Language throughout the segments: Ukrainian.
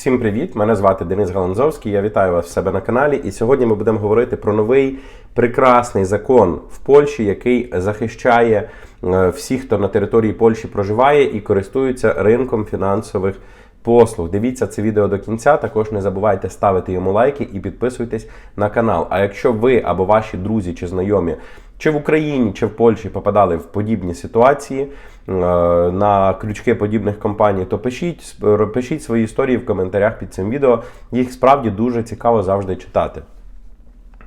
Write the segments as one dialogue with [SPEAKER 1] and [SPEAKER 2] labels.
[SPEAKER 1] Всім привіт! Мене звати Денис Галанзовський. Я вітаю вас в себе на каналі. І сьогодні ми будемо говорити про новий прекрасний закон в Польщі, який захищає е, всіх, хто на території Польщі проживає і користується ринком фінансових послуг. Дивіться це відео до кінця. Також не забувайте ставити йому лайки і підписуйтесь на канал. А якщо ви або ваші друзі чи знайомі чи в Україні, чи в Польщі попадали в подібні ситуації е, на крючки подібних компаній, то пишіть, пишіть свої історії в коментарях під цим відео. Їх справді дуже цікаво завжди читати.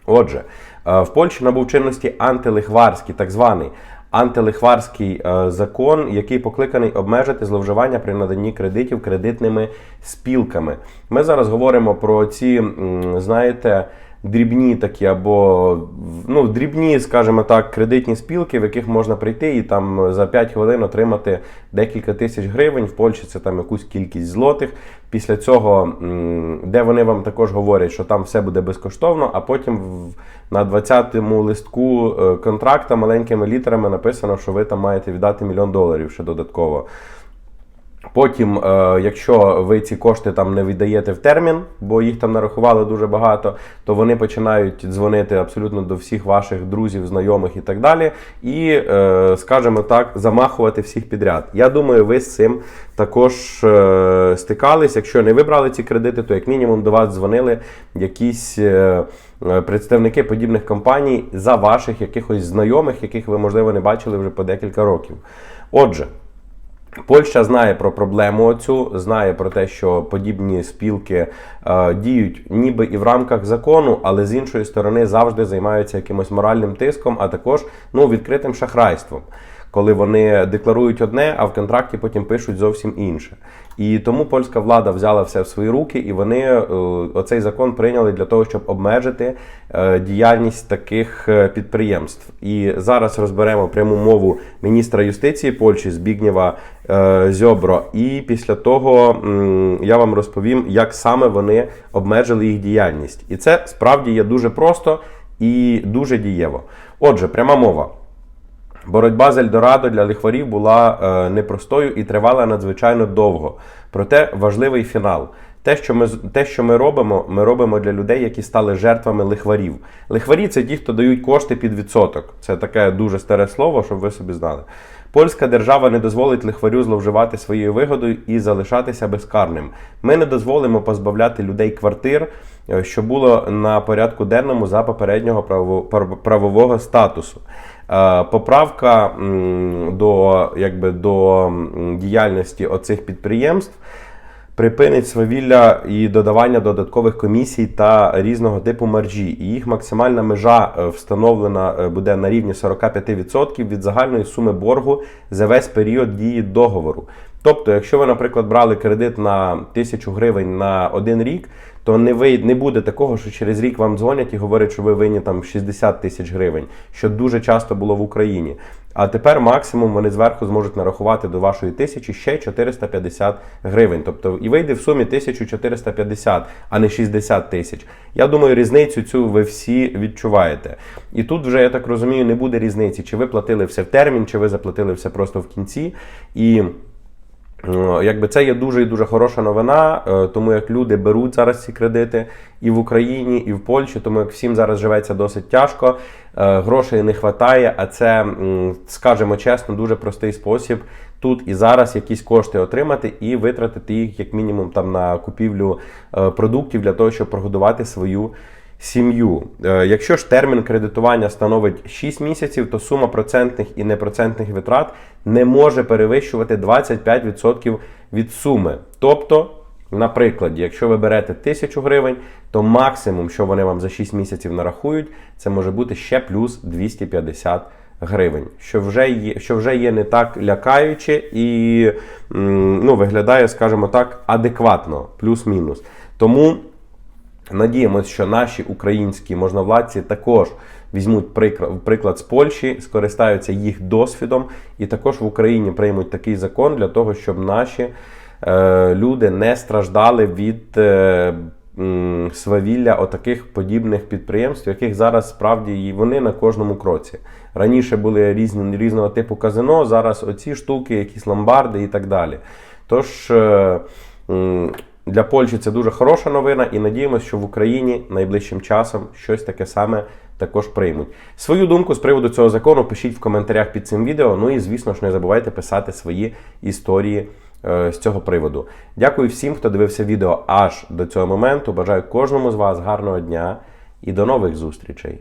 [SPEAKER 1] Отже, е, в Польщі набув чинності антилихварський, так званий антилихварський е, закон, який покликаний обмежити зловживання при наданні кредитів кредитними спілками. Ми зараз говоримо про ці, знаєте, дрібні такі або ну, дрібні, скажімо так, кредитні спілки, в яких можна прийти і там за 5 хвилин отримати декілька тисяч гривень. В Польщі це там якусь кількість злотих. Після цього, де вони вам також говорять, що там все буде безкоштовно, а потім на 20-му листку е, контракта маленькими літерами написано, що ви там маєте віддати мільйон доларів ще додатково. Потім, е, якщо ви ці кошти там не віддаєте в термін, бо їх там нарахували дуже багато, то вони починають дзвонити абсолютно до всіх ваших друзів, знайомих і так далі, і, е, скажімо так, замахувати всіх підряд. Я думаю, ви з цим також е, стикались. Якщо не вибрали ці кредити, то як мінімум до вас дзвонили якісь. Представники подібних компаній за ваших якихось знайомих, яких ви, можливо, не бачили вже по декілька років. Отже, Польща знає про проблему цю, знає про те, що подібні спілки е, діють ніби і в рамках закону, але з іншої сторони завжди займаються якимось моральним тиском, а також ну, відкритим шахрайством. Коли вони декларують одне, а в контракті потім пишуть зовсім інше. І тому польська влада взяла все в свої руки, і вони е, оцей закон прийняли для того, щоб обмежити е, діяльність таких е, підприємств. І зараз розберемо пряму мову міністра юстиції Польщі Збігнєва Зьобро. І після того я вам розповім, як саме вони обмежили їх діяльність. І це справді є дуже просто і дуже дієво. Отже, пряма мова. Боротьба з Ельдорадо для лихварів була е, непростою і тривала надзвичайно довго. Проте важливий фінал. Те, що ми те, що ми робимо, ми робимо для людей, які стали жертвами лихварів. Лихварі це ті, хто дають кошти під відсоток. Це таке дуже старе слово, щоб ви собі знали. Польська держава не дозволить лихварю зловживати своєю вигодою і залишатися безкарним. Ми не дозволимо позбавляти людей квартир, е, що було на порядку денному за попереднього право- правового статусу. Е, Поправка до, якби, до діяльності оцих підприємств припинить свавілля і додавання додаткових комісій та різного типу маржі. І їх максимальна межа е, встановлена е, буде на рівні 45% від загальної суми боргу за весь період дії договору. Тобто, якщо ви, наприклад, брали кредит на 1000 гривень на один рік, то не ви не буде такого, що через рік вам дзвонять і говорять, що ви винні там 60 тисяч гривень, що дуже часто було в Україні. А тепер максимум вони зверху зможуть нарахувати до вашої тисячі ще 450 гривень. Тобто і вийде в сумі 1450, а не 60 тисяч. Я думаю, різницю цю ви всі відчуваєте. І тут вже я так розумію, не буде різниці, чи ви платили все в термін, чи ви заплатили все просто в кінці. І Якби це є дуже і дуже хороша новина, е, тому як люди беруть зараз ці кредити і в Україні, і в Польщі, тому як всім зараз живеться досить тяжко, е, грошей не вистачає, а це, скажімо чесно, дуже простий спосіб тут і зараз якісь кошти отримати і витратити їх як мінімум там на купівлю е, продуктів для того, щоб прогодувати свою сім'ю. Е, Якщо ж термін кредитування становить 6 місяців, то сума процентних і непроцентних витрат не може перевищувати 25% від суми. Тобто, наприклад, якщо ви берете 1000 гривень, то максимум, що вони вам за 6 місяців нарахують, це може бути ще плюс 250 гривень, що вже є, що вже є не так лякаюче і ну, виглядає, скажімо так, адекватно, плюс-мінус. Тому. Надіємося, що наші українські можновладці також візьмуть приклад з Польщі, скористаються їх досвідом, і також в Україні приймуть такий закон для того, щоб наші е, люди не страждали від е, свавілля отаких подібних підприємств, яких зараз справді вони на кожному кроці. Раніше були різні, різного типу казино, зараз оці штуки, якісь ломбарди і так далі. Тож. Для Польщі це дуже хороша новина, і надіємося, що в Україні найближчим часом щось таке саме також приймуть. Свою думку з приводу цього закону пишіть в коментарях під цим відео. Ну і звісно ж не забувайте писати свої історії е, з цього приводу. Дякую всім, хто дивився відео аж до цього моменту. Бажаю кожному з вас гарного дня і до нових зустрічей.